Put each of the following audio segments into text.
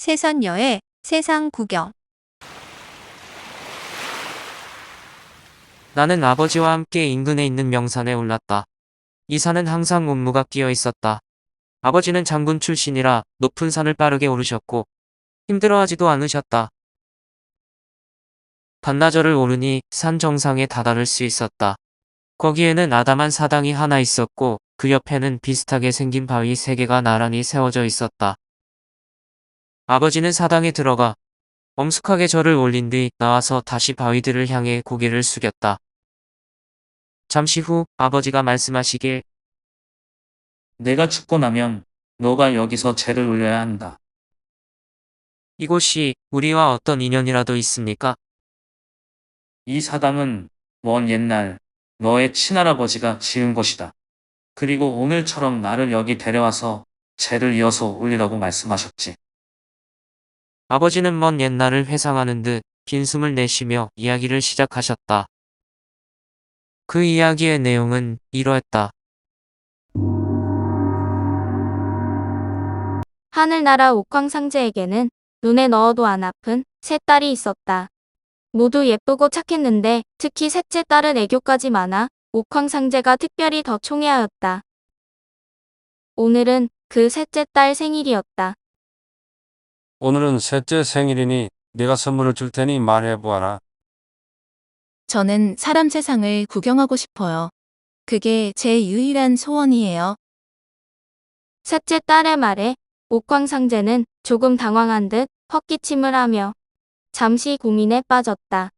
세선녀의 세상 구경. 나는 아버지와 함께 인근에 있는 명산에 올랐다. 이 산은 항상 운무가 끼어 있었다. 아버지는 장군 출신이라 높은 산을 빠르게 오르셨고 힘들어하지도 않으셨다. 반나절을 오르니 산 정상에 다다를 수 있었다. 거기에는 아담한 사당이 하나 있었고 그 옆에는 비슷하게 생긴 바위 세 개가 나란히 세워져 있었다. 아버지는 사당에 들어가 엄숙하게 절을 올린 뒤 나와서 다시 바위들을 향해 고개를 숙였다. 잠시 후 아버지가 말씀하시길 내가 죽고 나면 너가 여기서 죄를 올려야 한다. 이곳이 우리와 어떤 인연이라도 있습니까? 이 사당은 먼 옛날 너의 친할아버지가 지은 것이다. 그리고 오늘처럼 나를 여기 데려와서 죄를 이어서 올리라고 말씀하셨지. 아버지는 먼 옛날을 회상하는 듯 빈숨을 내쉬며 이야기를 시작하셨다. 그 이야기의 내용은 이러했다. 하늘나라 옥황상제에게는 눈에 넣어도 안 아픈 세 딸이 있었다. 모두 예쁘고 착했는데 특히 셋째 딸은 애교까지 많아 옥황상제가 특별히 더 총애하였다. 오늘은 그 셋째 딸 생일이었다. 오늘은 셋째 생일이니 내가 선물을 줄 테니 말해보아라. 저는 사람 세상을 구경하고 싶어요. 그게 제 유일한 소원이에요. 셋째 딸의 말에 옥황상제는 조금 당황한 듯 헛기침을 하며 잠시 고민에 빠졌다.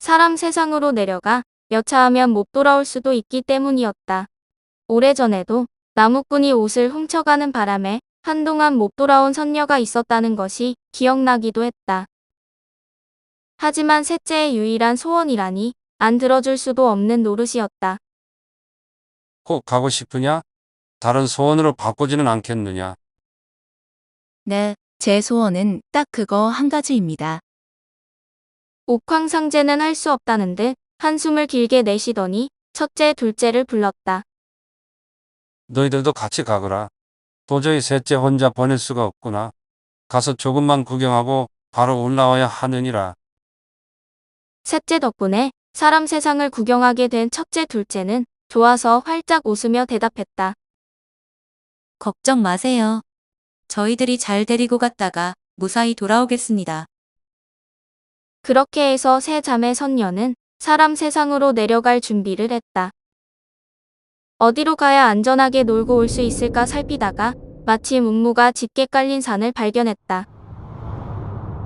사람 세상으로 내려가 여차하면 못 돌아올 수도 있기 때문이었다. 오래전에도 나무꾼이 옷을 훔쳐가는 바람에 한동안 못 돌아온 선녀가 있었다는 것이 기억나기도 했다. 하지만 셋째의 유일한 소원이라니 안 들어줄 수도 없는 노릇이었다. 꼭 가고 싶으냐? 다른 소원으로 바꾸지는 않겠느냐? 네, 제 소원은 딱 그거 한 가지입니다. 옥황상제는 할 수 없다는 듯 한숨을 길게 내쉬더니 첫째, 둘째를 불렀다. 너희들도 같이 가거라. 도저히 셋째 혼자 보낼 수가 없구나. 가서 조금만 구경하고 바로 올라와야 하느니라. 셋째 덕분에 사람 세상을 구경하게 된 첫째, 둘째는 좋아서 활짝 웃으며 대답했다. 걱정 마세요. 저희들이 잘 데리고 갔다가 무사히 돌아오겠습니다. 그렇게 해서 세 자매 선녀는 사람 세상으로 내려갈 준비를 했다. 어디로 가야 안전하게 놀고 올 수 있을까 살피다가 마침 웅무가 짙게 깔린 산을 발견했다.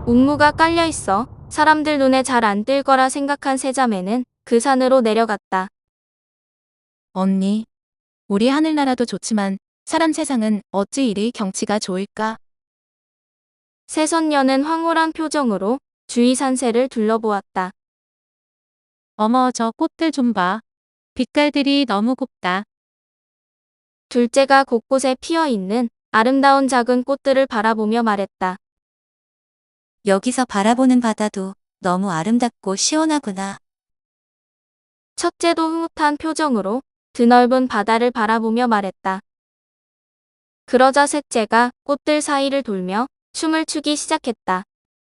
웅무가 깔려 있어 사람들 눈에 잘안띌 거라 생각한 세 자매는 그 산으로 내려갔다. 언니, 우리 하늘나라도 좋지만 사람 세상은 어찌 이리 경치가 좋을까? 세 선녀는 황홀한 표정으로 주위 산세를 둘러보았다. 어머, 저 꽃들 좀 봐. 빛깔들이 너무 곱다. 둘째가 곳곳에 피어 있는 아름다운 작은 꽃들을 바라보며 말했다. 여기서 바라보는 바다도 너무 아름답고 시원하구나. 첫째도 흐뭇한 표정으로 드넓은 바다를 바라보며 말했다. 그러자 셋째가 꽃들 사이를 돌며 춤을 추기 시작했다.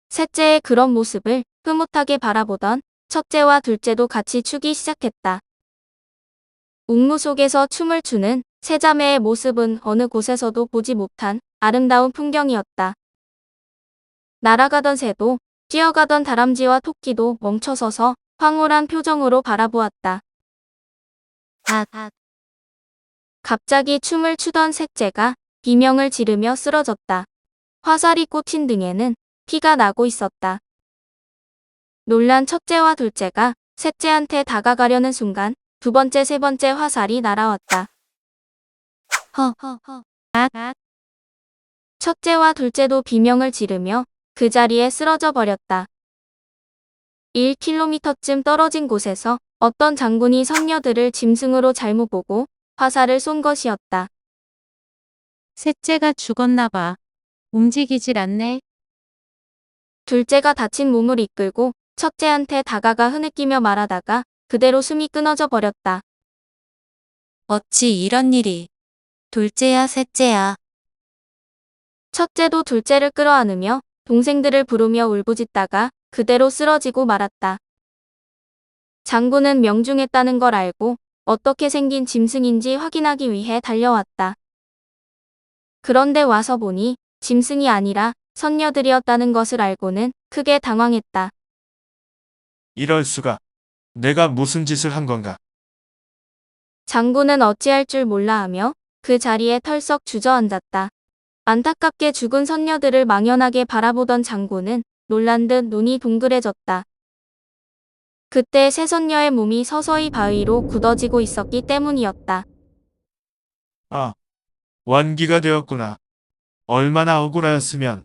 셋째의 그런 모습을 흐뭇하게 바라보던 첫째와 둘째도 같이 추기 시작했다. 웅무 속에서 춤을 추는 세 자매의 모습은 어느 곳에서도 보지 못한 아름다운 풍경이었다. 날아가던 새도 뛰어가던 다람쥐와 토끼도 멈춰서서 황홀한 표정으로 바라보았다. 아, 아, 갑자기 춤을 추던 셋째가 비명을 지르며 쓰러졌다. 화살이 꽂힌 등에는 피가 나고 있었다. 놀란 첫째와 둘째가 셋째한테 다가가려는 순간 두 번째, 세 번째 화살이 날아왔다. 허, 허, 허. 아, 아. 첫째와 둘째도 비명을 지르며 그 자리에 쓰러져 버렸다. 1km쯤 떨어진 곳에서 어떤 장군이 선녀들을 짐승으로 잘못 보고 화살을 쏜 것이었다. 셋째가 죽었나 봐. 움직이질 않네. 둘째가 다친 몸을 이끌고 첫째한테 다가가 흐느끼며 말하다가 그대로 숨이 끊어져 버렸다. 어찌 이런 일이. 둘째야, 셋째야. 첫째도 둘째를 끌어안으며 동생들을 부르며 울부짖다가 그대로 쓰러지고 말았다. 장군은 명중했다는 걸 알고 어떻게 생긴 짐승인지 확인하기 위해 달려왔다. 그런데 와서 보니 짐승이 아니라 선녀들이었다는 것을 알고는 크게 당황했다. 이럴 수가. 내가 무슨 짓을 한 건가? 장군은 어찌할 줄 몰라 하며 그 자리에 털썩 주저앉았다. 안타깝게 죽은 선녀들을 망연하게 바라보던 장군은 놀란 듯 눈이 동그래졌다. 그때 새 선녀의 몸이 서서히 바위로 굳어지고 있었기 때문이었다. 아, 원기가 되었구나. 얼마나 억울하였으면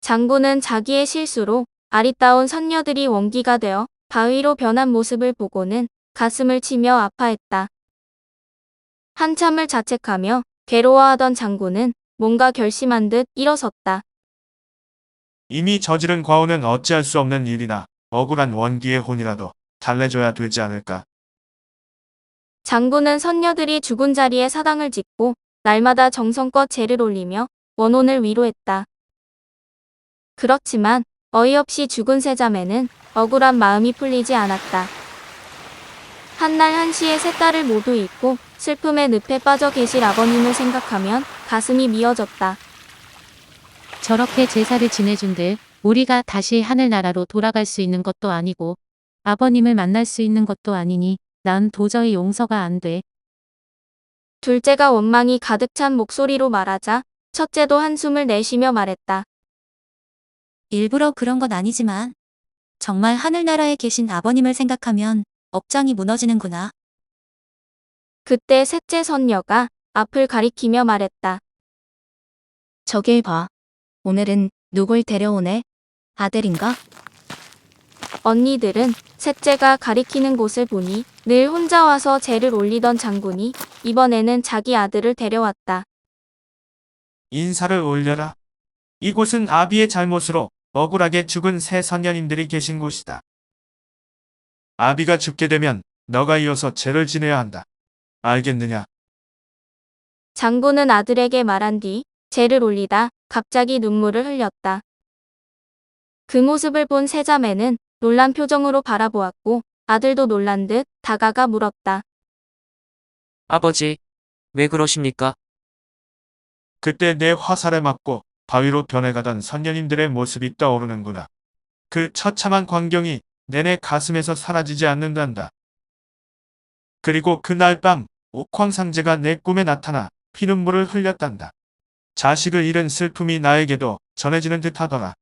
장군은 자기의 실수로 아리따운 선녀들이 원기가 되어 바위로 변한 모습을 보고는 가슴을 치며 아파했다. 한참을 자책하며 괴로워하던 장군은 뭔가 결심한 듯 일어섰다. 이미 저지른 과오는 어찌할 수 없는 일이나 억울한 원기의 혼이라도 달래줘야 되지 않을까. 장군은 선녀들이 죽은 자리에 사당을 짓고 날마다 정성껏 제를 올리며 원혼을 위로했다. 그렇지만 어이없이 죽은 세자매는 억울한 마음이 풀리지 않았다. 한날 한시에 세 딸을 모두 잃고 슬픔의 늪에 빠져 계실 아버님을 생각하면 가슴이 미어졌다. 저렇게 제사를 지내준들 우리가 다시 하늘나라로 돌아갈 수 있는 것도 아니고 아버님을 만날 수 있는 것도 아니니 난 도저히 용서가 안 돼. 둘째가 원망이 가득 찬 목소리로 말하자 첫째도 한숨을 내쉬며 말했다. 일부러 그런 건 아니지만 정말 하늘나라에 계신 아버님을 생각하면 업장이 무너지는구나. 그때 셋째 선녀가 앞을 가리키며 말했다. 저길 봐. 오늘은 누굴 데려오네? 아들인가? 언니들은 셋째가 가리키는 곳을 보니 늘 혼자 와서 제를 올리던 장군이 이번에는 자기 아들을 데려왔다. 인사를 올려라. 이곳은 아비의 잘못으로 억울하게 죽은 새 선녀님들이 계신 곳이다. 아비가 죽게 되면 너가 이어서 죄를 지내야 한다. 알겠느냐? 장군은 아들에게 말한 뒤 제를 올리다 갑자기 눈물을 흘렸다. 그 모습을 본 세자매는 놀란 표정으로 바라보았고 아들도 놀란 듯 다가가 물었다. 아버지, 왜 그러십니까? 그때 내 화살에 맞고 바위로 변해가던 선녀님들의 모습이 떠오르는구나. 그 처참한 광경이 내내 가슴에서 사라지지 않는단다. 그리고 그날 밤 옥황상제가 내 꿈에 나타나 피눈물을 흘렸단다. 자식을 잃은 슬픔이 나에게도 전해지는 듯하더라.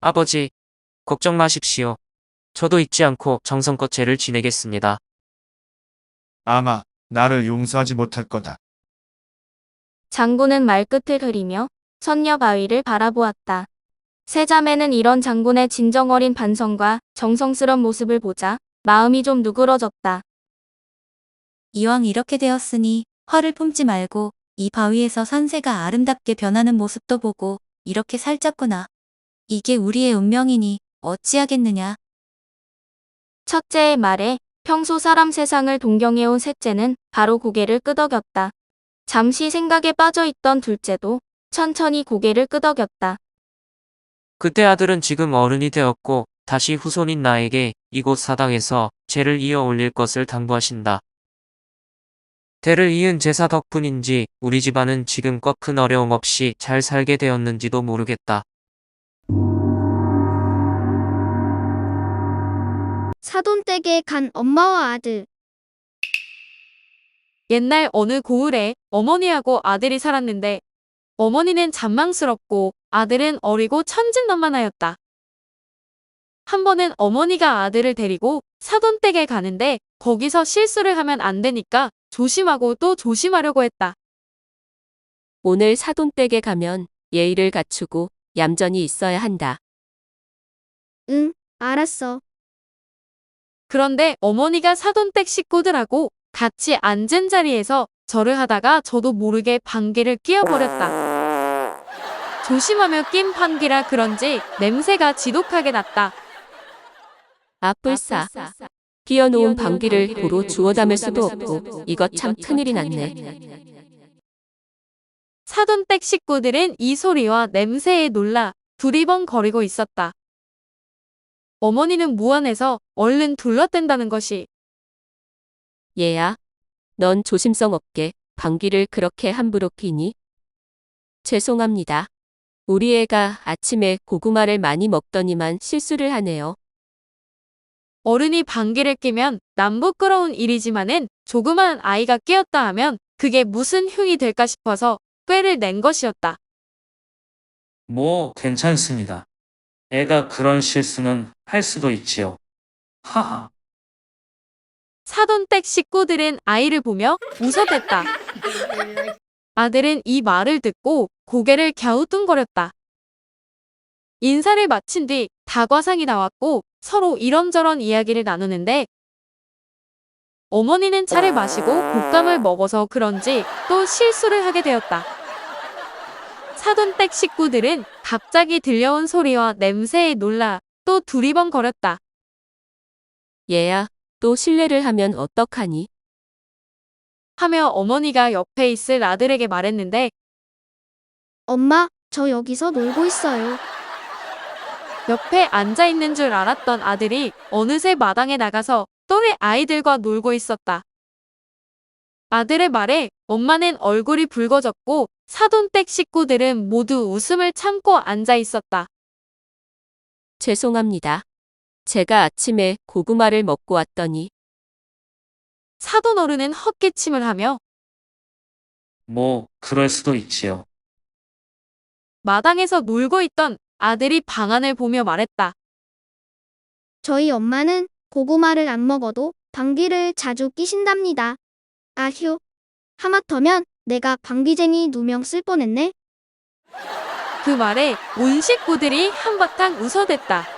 아버지, 걱정 마십시오. 저도 잊지 않고 정성껏 죄를 지내겠습니다. 아마 나를 용서하지 못할 거다. 장군은 말끝을 흐리며 선녀 바위를 바라보았다. 세 자매는 이런 장군의 진정 어린 반성과 정성스런 모습을 보자 마음이 좀 누그러졌다. 이왕 이렇게 되었으니 화를 품지 말고 이 바위에서 산새가 아름답게 변하는 모습도 보고 이렇게 살자꾸나. 이게 우리의 운명이니 어찌하겠느냐. 첫째의 말에 평소 사람 세상을 동경해온 셋째는 바로 고개를 끄덕였다. 잠시 생각에 빠져있던 둘째도 천천히 고개를 끄덕였다. 그때 아들은 지금 어른이 되었고 다시 후손인 나에게 이곳 사당에서 죄를 이어 올릴 것을 당부하신다. 대를 이은 제사 덕분인지 우리 집안은 지금껏 큰 어려움 없이 잘 살게 되었는지도 모르겠다. 사돈댁에 간 엄마와 아들. 옛날 어느 고을에 어머니하고 아들이 살았는데 어머니는 잔망스럽고 아들은 어리고 천진난만하였다. 한 번은 어머니가 아들을 데리고 사돈댁에 가는데 거기서 실수를 하면 안 되니까 조심하고 또 조심하려고 했다. 오늘 사돈댁에 가면 예의를 갖추고 얌전히 있어야 한다. 응, 알았어. 그런데 어머니가 사돈댁 식구들하고 같이 앉은 자리에서 절을 하다가 저도 모르게 방귀를 뀌어버렸다. 조심하며 낀 방귀라 그런지 냄새가 지독하게 났다. 아뿔싸. 끼어놓은 방귀를 도로 주워 담을 수도 없고 이것 참 큰일이 났네. 사돈댁 식구들은 이 소리와 냄새에 놀라 두리번거리고 있었다. 어머니는 무안해서 얼른 둘러댄다는 것이 얘야, 넌 조심성 없게 방귀를 그렇게 함부로 끼니? 죄송합니다. 우리 애가 아침에 고구마를 많이 먹더니만 실수를 하네요. 어른이 방귀를 뀌면 남 부끄러운 일이지만은 조그만 아이가 끼었다 하면 그게 무슨 흉이 될까 싶어서 꾀를 낸 것이었다. 뭐, 괜찮습니다. 애가 그런 실수는 할 수도 있지요. 하하. 사돈댁 식구들은 아이를 보며 웃어댔다. 아들은 이 말을 듣고 고개를 갸우뚱거렸다. 인사를 마친 뒤 다과상이 나왔고 서로 이런저런 이야기를 나누는데 어머니는 차를 마시고 곶감을 먹어서 그런지 또 실수를 하게 되었다. 사돈댁 식구들은 갑자기 들려온 소리와 냄새에 놀라 또 두리번거렸다. 얘야, 또 실례를 하면 어떡하니? 하며 어머니가 옆에 있을 아들에게 말했는데 엄마, 저 여기서 놀고 있어요. 옆에 앉아 있는 줄 알았던 아들이 어느새 마당에 나가서 또래 아이들과 놀고 있었다. 아들의 말에 엄마는 얼굴이 붉어졌고 사돈댁 식구들은 모두 웃음을 참고 앉아 있었다. 죄송합니다. 제가 아침에 고구마를 먹고 왔더니 사돈 어른은 헛기침을 하며 뭐, 그럴 수도 있지요. 마당에서 놀고 있던 아들이 방안을 보며 말했다. 저희 엄마는 고구마를 안 먹어도 방귀를 자주 끼신답니다. 아휴. 하마터면 내가 방귀쟁이 누명 쓸 뻔했네. 그 말에 온 식구들이 한바탕 웃어댔다.